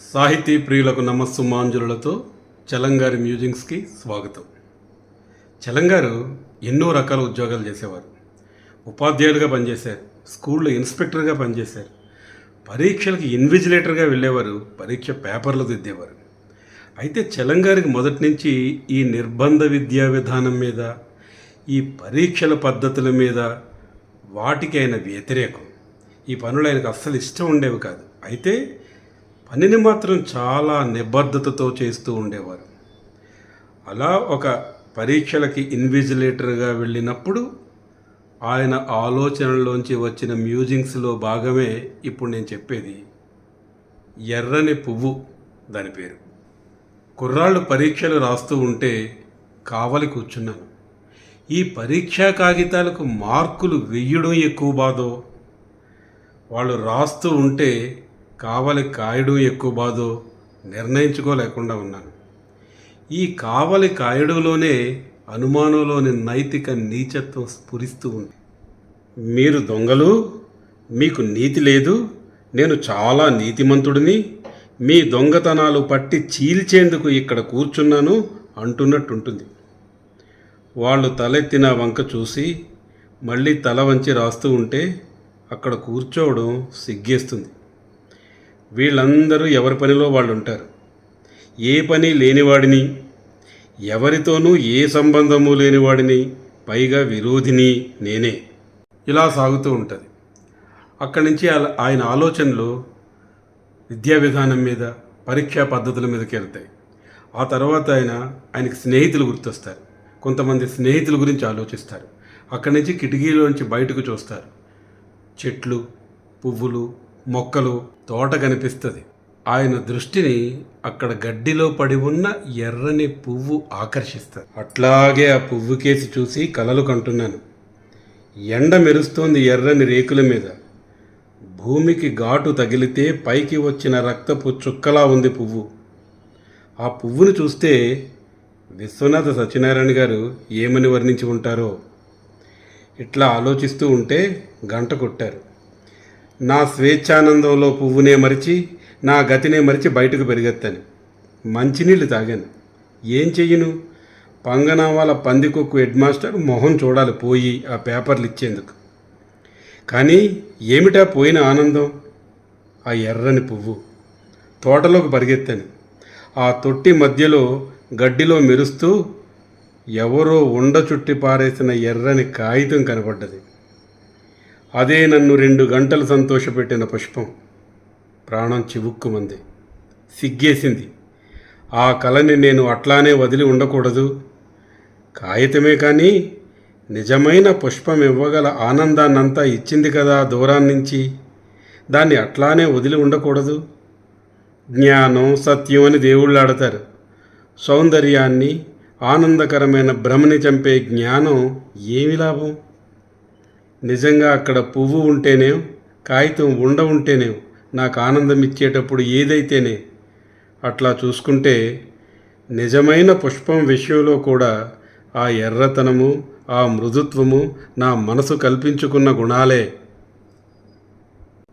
సాహితీ ప్రియులకు నమస్సుమాంజులతో చలంగారి మ్యూజిక్స్కి స్వాగతం. చలంగారు ఎన్నో రకాల ఉద్యోగాలు చేసేవారు. ఉపాధ్యాయులుగా పనిచేశారు స్కూల్లో ఇన్స్పెక్టర్గా పనిచేశారు పరీక్షలకు ఇన్విజిలేటర్గా వెళ్ళేవారు పరీక్ష పేపర్లు దిద్దేవారు. అయితే చలంగారికి మొదటి నుంచి ఈ నిర్బంధ విద్యా విధానం మీద ఈ పరీక్షల పద్ధతుల మీద వాటికి ఆయన వ్యతిరేకం. ఈ పనులు ఆయనకు అస్సలు ఇష్టం ఉండేవి కాదు. అయితే పనిని మాత్రం చాలా నిబద్ధతతో చేస్తూ ఉండేవారు. అలా ఒక పరీక్షలకి ఇన్విజిలేటర్గా వెళ్ళినప్పుడు ఆయన ఆలోచనలోంచి వచ్చిన మ్యూజింగ్స్లో భాగమే ఇప్పుడు నేను చెప్పేది. ఎర్రని పువ్వు దాని పేరు. కుర్రాళ్ళు పరీక్షలు రాస్తూ ఉంటే కావలి కూర్చున్నాను. ఈ పరీక్షా కాగితాలకు మార్కులు వెయ్యడం ఎక్కువ బాధో? వాళ్ళు రాస్తూ ఉంటే కావలి కాయుడు ఎక్కువ బాధో నిర్ణయించుకోలేకుండా ఉన్నాను. ఈ కావలి కాయుడులోనే అనుమానంలోని నైతిక నీచత్వం స్ఫురిస్తూ ఉంది. మీరు దొంగలు మీకు నీతి లేదు నేను చాలా నీతిమంతుడిని మీ దొంగతనాలు పట్టి చీల్చేందుకు ఇక్కడ కూర్చున్నాను అంటున్నట్టుంటుంది. వాళ్ళు తలెత్తిన వంక చూసి మళ్ళీ తల వంచి రాస్తూ ఉంటే అక్కడ కూర్చోవడం సిగ్గేస్తుంది. వీళ్ళందరూ ఎవరి పనిలో వాళ్ళు ఉంటారు ఏ పని లేనివాడిని? ఎవరితోనూ ఏ సంబంధము లేనివాడిని? పైగా విరోధిని నేనే. ఇలా సాగుతూ ఉంటుంది. అక్కడి నుంచి ఆయన ఆలోచనలు విద్యా విధానం మీద పరీక్షా పద్ధతుల మీదకి వెళ్తాయి ఆ తర్వాత ఆయన ఆయనకి స్నేహితులు గుర్తొస్తారు. కొంతమంది స్నేహితుల గురించి ఆలోచిస్తారు. అక్కడి నుంచి కిటికీలోంచి బయటకు చూస్తారు. చెట్లు పువ్వులు మొక్కలు తోట కనిపిస్తుంది. ఆయన దృష్టిని అక్కడ గడ్డిలో పడి ఉన్న ఎర్రని పువ్వు ఆకర్షిస్తుంది. అట్లాగే ఆ పువ్వు కేసి చూసి కలలు కంటున్నాను. ఎండ మెరుస్తోంది ఎర్రని రేకుల మీద. భూమికి ఘాటు తగిలితే పైకి వచ్చిన రక్తపు చుక్కలా ఉంది పువ్వు. ఆ పువ్వును చూస్తే విశ్వనాథ సత్యనారాయణ గారు ఏమని వర్ణించి ఉంటారో? ఇట్లా ఆలోచిస్తూ ఉంటే గంట కొట్టారు. నా స్వేచ్ఛానందంలో పువ్వునే మరిచి నా గతినే మరిచి బయటకు పెరిగెత్తాను. మంచినీళ్ళు తాగాను. ఏం చెయ్యను? పంగనామాల పందికొక్కు హెడ్ మాస్టర్ మొహం చూడాలి పోయి ఆ పేపర్లు ఇచ్చేందుకు. కానీ ఏమిటా పోయిన ఆనందం? ఆ ఎర్రని పువ్వు. తోటలోకి పరిగెత్తాను. ఆ తొట్టి మధ్యలో గడ్డిలో మెరుస్తూ ఎవరో ఉండ చుట్టి పారేసిన ఎర్రని కాగితం కనపడ్డది. అదే నన్ను రెండు గంటలు సంతోషపెట్టిన పుష్పం. ప్రాణం చివుక్కుమంది. సిగ్గేసింది. ఆ కళని నేను అట్లానే వదిలి ఉండకూడదు. కాగితమే కానీ నిజమైన పుష్పం ఇవ్వగల ఆనందాన్నంతా ఇచ్చింది కదా దూరాన్నించి దాన్ని అట్లానే వదిలి ఉండకూడదు. జ్ఞానం సత్యం అని దేవుళ్ళు ఆడతారు సౌందర్యాన్ని ఆనందకరమైన భ్రమని చంపే జ్ఞానం ఏమి లాభం? నిజంగా అక్కడ పువ్వు ఉంటేనే కాగితం ఉండ ఉంటేనే నాకు ఆనందం ఇచ్చేటప్పుడు ఏదైతేనే అట్లా చూసుకుంటే నిజమైన పుష్పం విషయంలో కూడా ఆ ఎర్రతనము ఆ మృదుత్వము నా మనసు కల్పించుకున్న గుణాలే.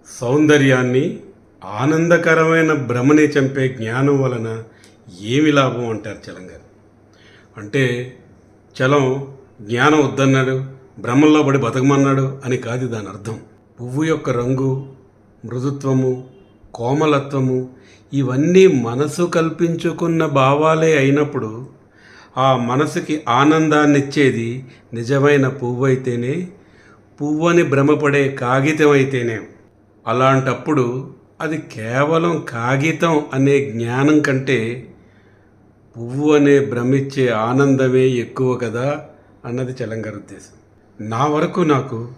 సౌందర్యాన్ని ఆనందకరమైన భ్రమని చంపే జ్ఞానం వలన ఏమి లాభం అంటారు చలం గారు అంటే చలం జ్ఞానం వద్దన్నాడు భ్రమంలో పడి బతకమన్నాడు అని కాదు దాని అర్థం. పువ్వు యొక్క రంగు మృదుత్వము కోమలత్వము ఇవన్నీ మనసు కల్పించుకున్న భావాలే అయినప్పుడు ఆ మనసుకి ఆనందాన్నిచ్చేది నిజమైన పువ్వు అయితేనే పువ్వని భ్రమపడే కాగితం అయితేనే. అలాంటప్పుడు అది కేవలం కాగితం అనే జ్ఞానం కంటే పువ్వు అనే భ్రమిచ్చే ఆనందమే ఎక్కువ కదా అన్నది చలంగారి ఉద్దేశం. నా వరకు నాకు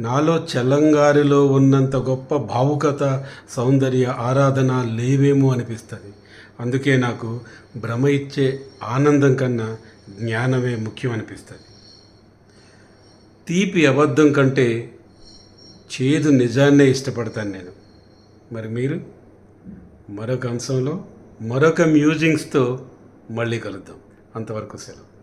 నాలో చలంగారిలో ఉన్నంత గొప్ప భావుకత సౌందర్య ఆరాధన లేవేమో అనిపిస్తుంది. అందుకే నాకు భ్రమ ఇచ్చే ఆనందం కన్నా జ్ఞానమే ముఖ్యం అనిపిస్తుంది. తీపి అబద్ధం కంటే చేదు నిజాన్నే ఇష్టపడతాను నేను. మరి మీరు? మరొక అంశంలో మరొక మ్యూజింగ్స్తో మళ్ళీ కలుద్దాం. అంతవరకు సెలవు.